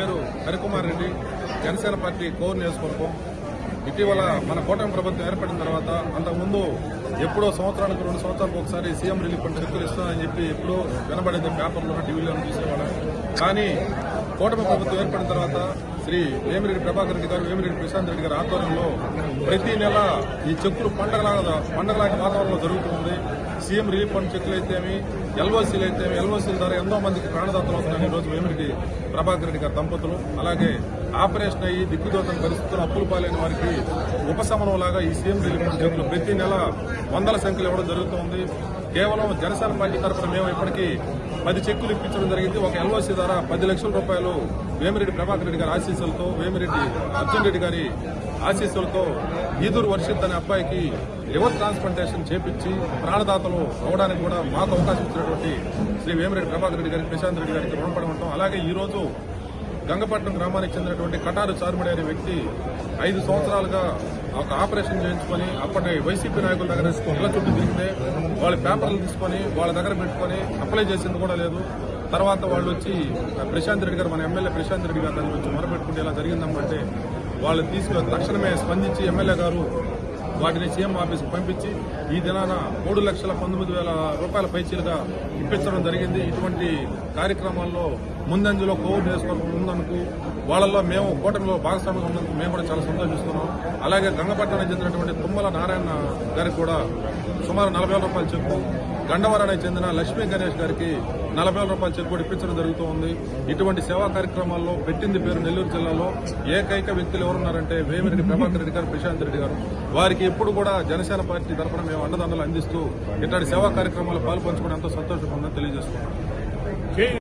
పేరు Harikumar Reddy. Janasena party core నియోజకవర్గం. ఇటీవల మన కూటమి ప్రభుత్వం ఏర్పడిన తర్వాత అంతకుముందు ఎప్పుడో సంవత్సరానికి రెండు సంవత్సరాలకు ఒకసారి సీఎం రిలీఫ్ ఫండ్ చెక్కులు ఇస్తానని చెప్పి ఎప్పుడో వినబడింది పేపర్లో టీవీలో చూసేవాళ్ళం. కానీ కూటమి ప్రభుత్వం ఏర్పడిన తర్వాత శ్రీ వేమిరెడ్డి ప్రభాకర్ రెడ్డి గారు వేమిరెడ్డి ప్రశాంత్ రెడ్డి గారి ఆధ్వర్యంలో ప్రతి నెల ఈ చెక్కులు పండగలాగా పండగలాంటి వాతావరణంలో జరుగుతుంది. సీఎం రిలీఫ్ ఫండ్ చెక్కులు అయితేమి ఎల్ఓసీలు అయితేమి ఎల్ఓసీల ద్వారా ఎంతో మందికి ప్రాణదాతలు అవుతున్నాయి ఈరోజు రోజు వేమిరెడ్డి ప్రభాకర్ రెడ్డి గారి దంపతులు. అలాగే ఆపరేషన్ అయ్యి దిక్కుదోతని పరిస్థితులు అప్పులు పాలైన వారికి ఉపశమనం లాగా ఈ సీఎం రిలీఫ్ ఫండ్ ప్రతి నెల వందల సంఖ్యలో ఇవ్వడం జరుగుతుంది. కేవలం జనసేన పార్టీ తరఫున మేము ఇప్పటికీ పది చెక్కులు ఇప్పించడం జరిగింది. ఒక ఎల్ఓసీ ద్వారా పది లక్షల రూపాయలు వేమిరెడ్డి ప్రభాకర్ రెడ్డి గారి ఆశీస్సులతో వేమిరెడ్డి అర్జున్ రెడ్డి గారి ఆశీస్సులతో ఈదూరు వర్షిత్ అనే అబ్బాయికి లివర్ ట్రాన్స్ప్లాంటేషన్ చేపించి ప్రాణదాతలు అవడానికి కూడా మాకు అవకాశం ఇచ్చినటువంటి శ్రీ వేమిరెడ్డి ప్రభాకర్ రెడ్డి గారికి ప్రశాంత్ రెడ్డి గారికి రుణపడి ఉంటాం. అలాగే ఈ రోజు గంగపట్నం గ్రామానికి చెందినటువంటి కటారు చార్మడి అనే వ్యక్తి ఐదు సంవత్సరాలుగా ఒక ఆపరేషన్ చేయించుకొని అప్పటి వైసీపీ నాయకుల దగ్గర ఇళ్ళ చుట్టూ తిరిగితే వాళ్ళ పేపర్లు తీసుకొని వాళ్ళ దగ్గర పెట్టుకొని అప్లై చేసింది కూడా లేదు. తర్వాత వాళ్ళు వచ్చి ప్రశాంత్ రెడ్డి గారు మన ఎమ్మెల్యే ప్రశాంత్ రెడ్డి గారు దాన్ని వచ్చి మొరపెట్టుకుంటే ఇలా జరిగిందమ్మంటే వాళ్ళు తీసుకు తక్షణమే స్పందించి ఎమ్మెల్యే గారు వాటిని సీఎం ఆఫీస్కి పంపించి ఈ దినాన మూడు లక్షల పంతొమ్మిది వేల రూపాయల పైచీలుగా ఇప్పించడం జరిగింది. ఇటువంటి కార్యక్రమాల్లో ముందంజలో కోవిడ్ నియోజకవర్గం ఉందనుకు వాళ్ళల్లో మేము కూటమిలో భాగస్వామిగా ఉన్నందుకు మేము కూడా చాలా సంతోషిస్తున్నాం. అలాగే గంగపట్నం చెందినటువంటి తుమ్మల నారాయణ గారికి కూడా సుమారు నలభై వేల రూపాయల చెక్కు. గండవరానికి చెందిన లక్ష్మీ గణేష్ గారికి నలభై వేల రూపాయల చెక్ కూడా ఇప్పించడం జరుగుతుంది ఇటువంటి సేవా కార్యక్రమాల్లో పెట్టింది పేరు నెల్లూరు జిల్లాలో ఏకైక వ్యక్తులు ఎవరున్నారంటే వేమిరెడ్డి ప్రభాకర్ రెడ్డి గారు ప్రశాంత్ రెడ్డి గారు. వారికి ఎప్పుడు కూడా జనసేన పార్టీ తరఫున మేము అండదండలు అందిస్తూ ఇట్లాంటి సేవా కార్యక్రమాలు పాల్పంచుకోవడం ఎంతో సంతోషంగా ఉందని తెలియజేస్తున్నాం